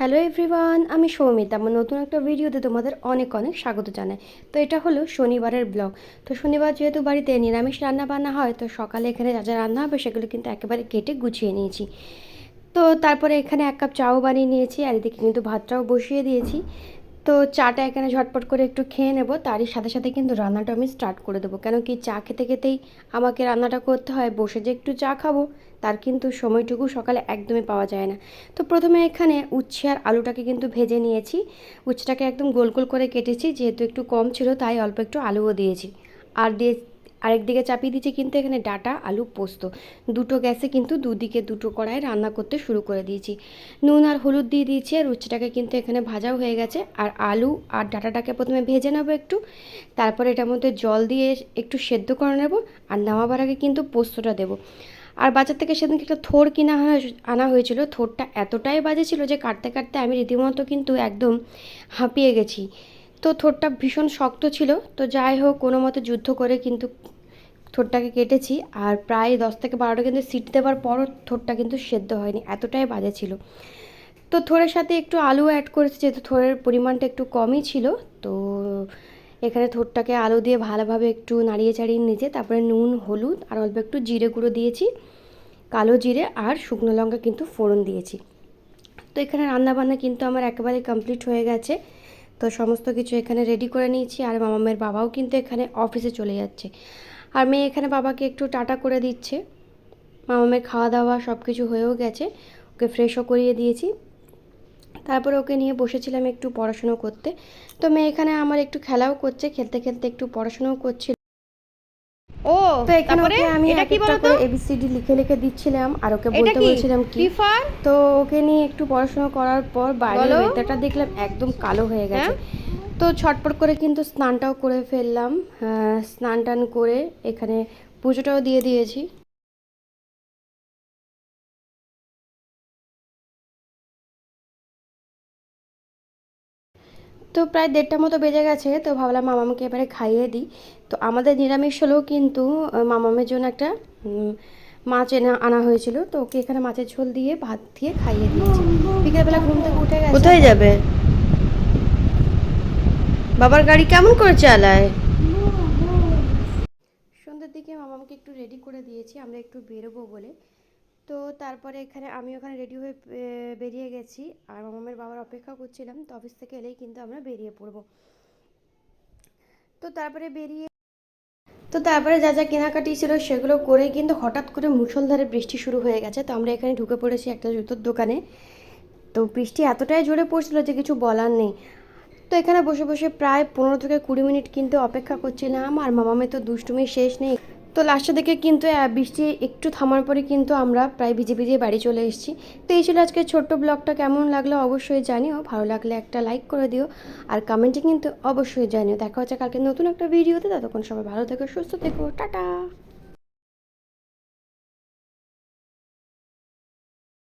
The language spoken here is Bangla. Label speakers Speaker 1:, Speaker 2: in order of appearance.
Speaker 1: হ্যালো এভরিওয়ান আমি সৌমিতা আমার নতুন একটা ভিডিওতে তোমাদের অনেক অনেক স্বাগত জানাই। তো এটা হলো শনিবারের ব্লগ। তো শনিবার যেহেতু বাড়িতে নিরামিষ রান্না বান্না হয়, তো সকালে এখানে যা যা রান্না হবে সেগুলো কিন্তু একেবারে কেটে গুছিয়ে নিয়েছি। তো তারপরে এখানে এক কাপ চাও বানিয়ে নিয়েছি, আর এদিকে কিন্তু ভাতটাও বসিয়ে দিয়েছি। তো চাটা এখানে ঝটপট করে একটু খেয়ে নেব। তারই সাথে সাথে কিন্তু রান্নাটা আমি স্টার্ট করে দেবো। কেন কি চা খেতে খেতেই আমাকে রান্নাটা করতে হয়, বসে যে একটু চা খাব, তার কিন্তু সময়টুকু সকালে একদমই পাওয়া যায় না। তো প্রথমে এখানে উচ্ছে আর আলুটাকে কিন্তু ভেজে নিয়েছি। উচ্ছেটাকে একদম গোল গোল করে কেটেছি, যেহেতু একটু কম ছিল, তাই অল্প একটু আলুও দিয়েছি। আর দিয়ে আরেকদিকে চাপিয়ে দিয়েছি কিন্তু এখানে ডাটা, আলু, পোস্ত। দুটো গ্যাসে কিন্তু দুদিকে দুটো কড়াই রান্না করতে শুরু করে দিয়েছি। নুন আর হলুদ দিয়ে দিয়েছি আর উচ্ছেটাকে কিন্তু এখানে ভাজাও হয়ে গেছে। আর আলু আর ডাটাটাকে প্রথমে ভেজে নেব একটু। তারপরে এটার মধ্যে জল দিয়ে একটু সেদ্ধ করে নেব। আর নামাবার আগে কিন্তু পোস্তটা দেবো। আর বাজার থেকে সেদিনকে একটা থোর কিনা আনা হয়েছিল। থোরটা এতটাই বাজে ছিল যে কাটতে কাটতে আমি রীতিমতো কিন্তু একদম হাঁপিয়ে গেছি। তো থোরটা ভীষণ শক্ত ছিল। তো যাই হোক, কোনো মতে যুদ্ধ করে কিন্তু থোরটাকে কেটেছি। আর প্রায় দশ থেকে বারোটা কিন্তু সিট দেওয়ার পরও থোরটা কিন্তু সেদ্ধ হয়নি। এতটাই বাজে ছিল। তো থোরের সাথে একটু আলু অ্যাড করেছি, যেহেতু থোরের পরিমাণটা একটু কমই ছিল। তো এখানে থোরটাকে আলু দিয়ে ভালোভাবে একটু নাড়িয়ে চাড়িয়ে নিয়েছে। তারপরে নুন, হলুদ আর অল্প একটু জিরে গুঁড়ো দিয়েছি। কালো জিরে আর শুকনো লঙ্কা কিন্তু ফোড়ন দিয়েছি। তো এখানে রান্নাবান্না কিন্তু আমার একেবারে কমপ্লিট হয়ে গেছে। তো সমস্ত কিছু এখানে রেডি করে নিয়েছি আর মামামের বাবাও কিন্তু এখানে অফিসে চলে যাচ্ছে। আর মেয়ে এখানে বাবাকে একটু টাটা করে দিচ্ছে। মামামের খাওয়া দাওয়া সব কিছু হয়েও গেছে। ওকে ফ্রেশও করিয়ে দিয়েছি। তারপরে ওকে নিয়ে বসেছিলাম একটু পড়াশুনো করতে। তো মেয়ে এখানে আমার একটু খেলাও করছে, খেলতে খেলতে একটু পড়াশুনোও করছিল। তো এখানে ওকে আমি
Speaker 2: এটা কি বলতো?
Speaker 1: এবিসিডি লিখে লিখে দিচ্ছিলাম আর ওকে বলতে বলছিলাম কি তো ওকে নিয়ে একটু পড়াশোনা করার পর
Speaker 2: বাইরে।
Speaker 1: ওয়েদারটা দেখলাম একদম কালো হয়ে গেছে।
Speaker 2: হ্যাঁ?
Speaker 1: তো ছটপট করে কিন্তু স্নানটাও করে ফেললাম আহ, স্নান টান করে এখানে পুজোটাও দিয়ে দিয়েছি। তো প্রায় দেড়টা মতো বেজে গেছে তো ভাবলাম মামামকে এবারে খাইয়ে দিই। তো আমাদের নিরামিষ হলেও কিন্তু মামামের জন্য একটা মাছ এনে আনা হয়েছিল। তো ওকে এখানে মাছের ঝোল দিয়ে ভাত দিয়ে খাইয়ে দিয়েছি। বিকেলবেলা ঘুম থেকে উঠে গেছে।
Speaker 2: কোথায় যাবে? বাবার গাড়ি কেমন করে চালায়?
Speaker 1: সন্ধ্যের দিকে মামামকে একটু রেডি করে দিয়েছি আমরা একটু বেরোবো বলে। তো তারপরে এখানে আমি ওখানে রেডি হয়ে বেরিয়ে গেছি। আর মামামের বাবার অপেক্ষা করছিলাম, তো অফিস থেকে এলেই কিন্তু আমরা বেরিয়ে পড়ব। তো তারপরে বেরিয়ে, তো তারপরে যা যা কেনাকাটি ছিল সেগুলো করে কিন্তু হঠাৎ করে মুষলধারে বৃষ্টি শুরু হয়ে গেছে। তো আমরা এখানে ঢুকে পড়েছি একটা জুতোর দোকানে। তো বৃষ্টি এতটাই জোরে পড়ছিল যে কিছু বলার নেই। তো এখানে বসে বসে প্রায় পনেরো থেকে কুড়ি মিনিট কিন্তু অপেক্ষা করছিলাম। আর মামামে তো দুষ্টুমি শেষ নেই। তো লাস্টের দিকে কিন্তু বৃষ্টি একটু থামার পরে কিন্তু আমরা প্রায় ভিজে ভিজে বাড়ি চলে এসেছি। তো এই ছিল আজকের ছোট্ট ব্লগটা। কেমন লাগল অবশ্যই জানিও। ভালো লাগলে একটা লাইক করে দিও। আর কমেন্টে কিন্তু অবশ্যই জানিও। দেখা হচ্ছে কালকে নতুন একটা ভিডিওতে ততক্ষণ সবাই ভালো থেকো, সুস্থ থেকো। টাটা!